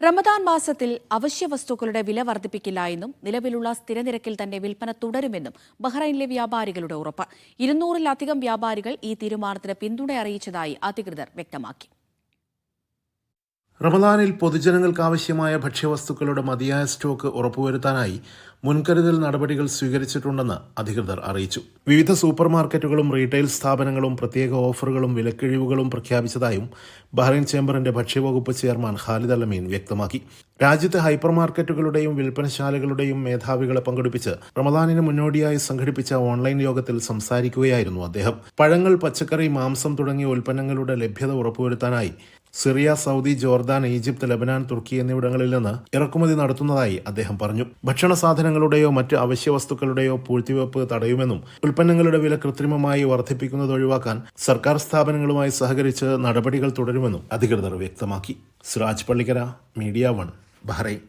റമദാൻ മാസത്തിൽ അവശ്യ വസ്തുക്കളുടെ വില വർദ്ധിപ്പിക്കില്ല എന്നും നിലവിലുള്ള സ്ഥിരനിരക്കിൽ തന്നെ വിൽപ്പന തുടരുമെന്നും ബഹ്റൈനിലെ വ്യാപാരികളുടെ ഉറപ്പ്. ഇരുന്നൂറിലധികം വ്യാപാരികൾ ഈ തീരുമാനത്തിന് പിന്തുണ അറിയിച്ചതായി അധികൃതർ വ്യക്തമാക്കി. റമദാനിൽ പൊതുജനങ്ങൾക്ക് ആവശ്യമായ ഭക്ഷ്യവസ്തുക്കളുടെ മതിയായ സ്റ്റോക്ക് ഉറപ്പുവരുത്താനായി മുൻകരുതൽ നടപടികൾ സ്വീകരിച്ചിട്ടുണ്ടെന്ന് അധികൃതർ അറിയിച്ചു. വിവിധ സൂപ്പർ മാർക്കറ്റുകളും റീറ്റെയിൽ സ്ഥാപനങ്ങളും പ്രത്യേക ഓഫറുകളും വിലക്കിഴിവുകളും പ്രഖ്യാപിച്ചതായും ബഹ്റൈൻ ചേംബറിന്റെ ഭക്ഷ്യവകുപ്പ് ചെയർമാൻ ഖാലിദ് അലമീൻ വ്യക്തമാക്കി. രാജ്യത്തെ ഹൈപ്പർ മാർക്കറ്റുകളുടെയും വിൽപ്പനശാലകളുടെയും മേധാവികളെ പങ്കെടുപ്പിച്ച് റമദാനിന് മുന്നോടിയായി സംഘടിപ്പിച്ച ഓൺലൈൻ യോഗത്തിൽ സംസാരിക്കുകയായിരുന്നു അദ്ദേഹം. പഴങ്ങൾ പച്ചക്കറി മാംസം തുടങ്ങിയ ഉൽപ്പന്നങ്ങളുടെ ലഭ്യത ഉറപ്പുവരുത്താനായി Syria Saudi Jordan Egypt Lebanon തുർക്കി എന്നിവിടങ്ങളിൽ നിന്ന് ഇറക്കുമതി നടത്തുന്നതായി അദ്ദേഹം പറഞ്ഞു. ഭക്ഷണ സാധനങ്ങളുടെയോ മറ്റ് അവശ്യ വസ്തുക്കളുടെയോ പൂഴ്ത്തിവെപ്പ് തടയുമെന്നും ഉൽപ്പന്നങ്ങളുടെ വില കൃത്രിമമായി വർദ്ധിപ്പിക്കുന്നത് ഒഴിവാക്കാൻ സർക്കാർ സ്ഥാപനങ്ങളുമായി സഹകരിച്ച് നടപടികൾ തുടരുമെന്നും അധികൃതർ വ്യക്തമാക്കി. Siraj Pallikkara media one. Bahrain